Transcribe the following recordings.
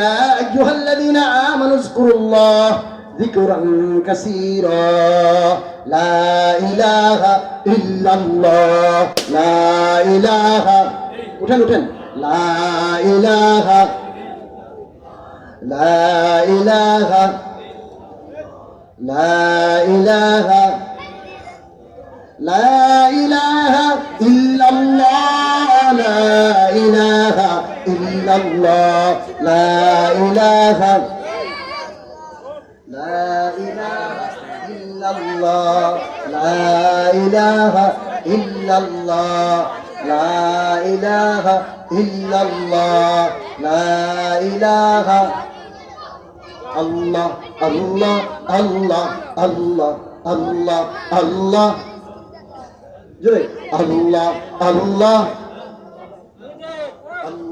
يا أيها الذين آمنوا اذكروا الله ذكرا كثيرا لا إله إلا الله لا إله উঠেন উঠেন لا إله لا إله لا إله لا إله إلا الله لا إله إلا الله لا إله لا إله إلا الله لا إله إلا الله لا إله إلا الله لا إله الله الله الله الله الله الله জোরে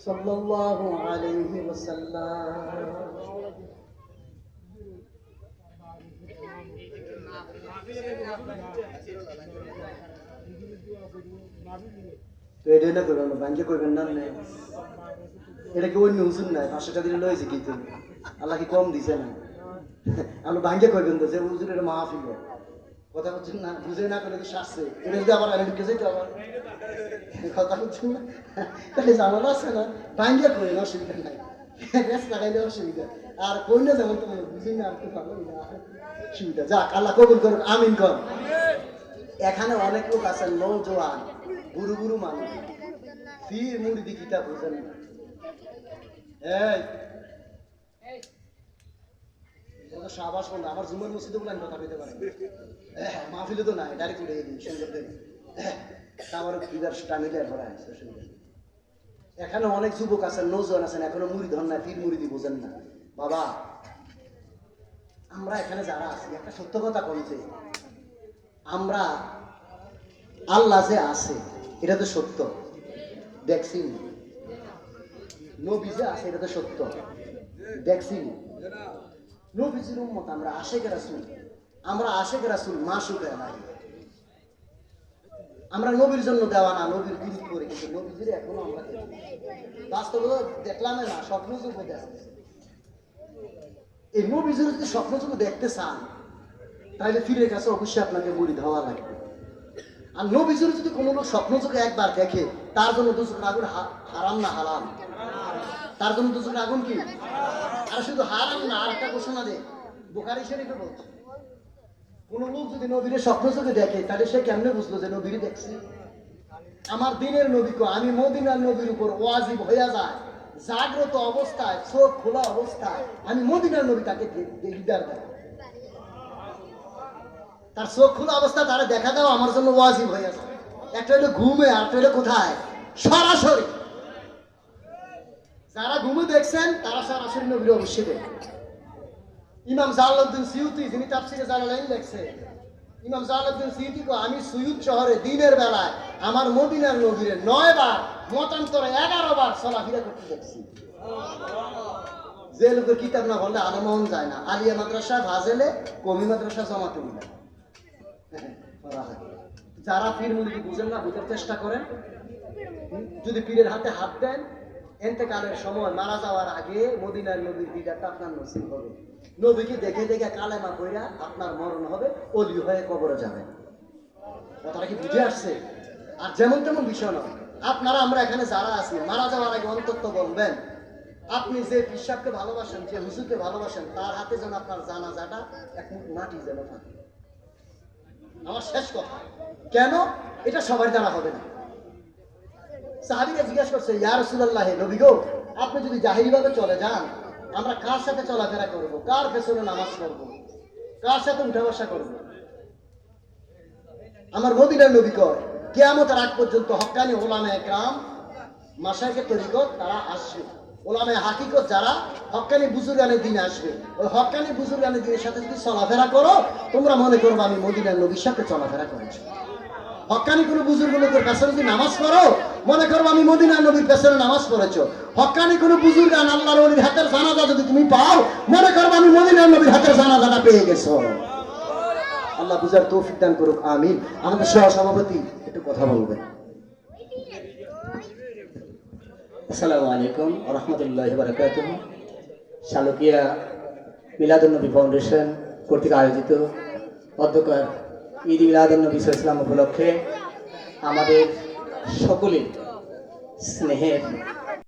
সাল্লাল্লাহু তো এটা না করবেন করবেন না এটা কি অন্য হুসুন নাই? পাঁচশো দিনে লয়েছে কি তুমি আল্লাহ কি কম দিছে না? আমরা ব্যাংকে করবেন তো যে হুজুর এটা মাহফিল। কথা বলছেন না, বুঝে না করলে তো শাসছে এটা যদি আবার কথা না? তাহলে আছে না? ব্যাংকে করেন অসুবিধা নাই। আর কই না না না। সুবিধা। কবুল আমিন কর। এখানে অনেক লোক আছেন নৌজওয়ান গুরু গুরু মানুষ। ফির মুড়ি কিতাব বুঝেন না। টানিলে ধরা আছে এখানে অনেক যুবক আছেন নৌজওয়ান আছেন, এখনও মুড়ি ধর না ফির মুড়ি দিয়ে বোঝেন না। বাবা, আমরা এখানে যারা আছি, একটা সত্য কথা বলছে আমরা আল্লাহ যে আছে, এটা তো সত্য। দেখছি নবী যে আছে, এটা তো সত্য। দেখছি নবীজির উম্মত আমরা আশেখ রাসুল। আমরা আশেখ রাসুল, মা সুখে নাই। আমরা নবীর জন্য দেওয়া না, নবীর বিরোধ করে, কিন্তু নবীজির এখনও আমরা দেখি। বাস্তবতা দেখলাম না, স্বপ্ন যুগ এই নবীজির যদি স্বপ্ন যুগ দেখতে চান, তাহলে ফিরে কাছে অবশ্যই আপনাকে মুড়ি ধাওয়া লাগবে। আর নবীজির যদি কোনো লোক স্বপ্ন যুগে একবার দেখে, তার জন্য দুচোখের আগুন হারাম না হারাম তার জন্য দুচোখের আগুন কি? আর শুধু হারাম না আর একটা ঘোষণা দে। বোখারি শরীফে বলছে কোন লোক যদি নবীরে স্বপ্ন চোখে দেখে, তাহলে সে কেমনে বুঝলো যে নবীরে দেখছে? আমার দিনের নবীকে আমি মদিনার নবীর উপর ওয়াজিব হইয়া যায়, জাগ্রত অবস্থায়, চোখ খোলা অবস্থায়, আমি মদিনার নবী তাকে দিদার দেয় তার চোখ খোলা অবস্থা তারা দেখা দাও, আমার জন্য ওয়াজিব হইয়া যায়। একটা হলো ঘুমে, আর একটা হলো কোথায়? সরাসরি। যারা ঘুমে দেখছেন, তারা সরাসরি নবীর অবশ্যই দেখবেন ইমাম জালালউদ্দিন সিউতি, যিনি তাফসিরে জালালাইন লেখছে, ইমাম জালালউদ্দিন সিউতি কো আমি সুয়ুত শহরে দিনের বেলায় আমার মদিনার নবীরে নয় বার, মতান্তরে এগারো বার চলাফেরা করতে দেখছি। যে লোকের কিতাব না বললে আলো মন যায় না। আলিয়া মাদ্রাসা ভাজেলে কমি মাদ্রাসা দিলে করা হয়। যারা পীর মুরিদি বুঝেন না, বুঝার চেষ্টা করেন। যদি পীরের হাতে হাত দেন এতেকালের সময় মারা যাওয়ার আগে মদিনার নবীর দিদারটা আপনার নসিব হবে। নবীকে দেখে দেখে কালেমা কইরা আপনার মরণ হবে, অলি হয়ে কবরে যাবেন কথাটা কি বুঝে আসছে? আর যেমন তেমন বিষয় নয়। আপনারা, আমরা এখানে যারা আছি, মারা যাওয়ার আগে অন্তত বলবেন, আপনি যে পিসাবকে ভালোবাসেন, যে হুজুরকে ভালোবাসেন, তার হাতে যেন আপনার জানাজাটা এক মাটি যেন থাকে। আমার শেষ কথা। কেন? এটা সবার দ্বারা হবে না। সাহাবিরা জিজ্ঞাসা করছে, ইয়া রাসূলুল্লাহ নবী গো, আপনি যদি জাহিরি ভাবে চলে যান, আমরা কার সাথে চলাফেরা করব? কার পেছনে নামাজ পড়ব? কার সাথে উঠা বসা করব? আমার মদিনার নবী কয়, কেয়ামতের আগ পর্যন্ত হক্কানি ওলামা একরাম মাসাইকে তরিকত, তারা আসবে। ওলামে হাকিকত যারা হক্কানি বুজুর্গানে দিন আসবে। ওই হক্কানি বুজুর্গানে দিনের সাথে যদি চলাফেরা করো, তোমরা মনে করব আমি মদিনার নবীর সাথে চলাফেরা করেছি। হক্কানি কোনো বুজুর্গ লোকের পেছনে যদি নামাজ পড়ো মনে করব আমি মদিনার নবীর পেছনে নামাজ পড়েছো। হক্কানি কোনো বুজুর্গ আল্লাহ নবীর হাতের জানাজা যদি তুমি পাও, মনে করব আমি মদিনার নবীর হাতের জানাজাটা পেয়ে গেছো। আল্লাহ বুঝার তৌফিক দান করুক, আমিন। আমাদের সহ সভাপতি একটু কথা বলবেন। আসসালামু আলাইকুম রহমতুল্লাহ বারকাত শালকিয়া মিলাদুন্নবী ফাউন্ডেশন কর্তৃক আয়োজিত অধ্যকার ঈদ মিলাদুন্নবী ইসলাম উপলক্ষে আমাদের সকলের স্নেহের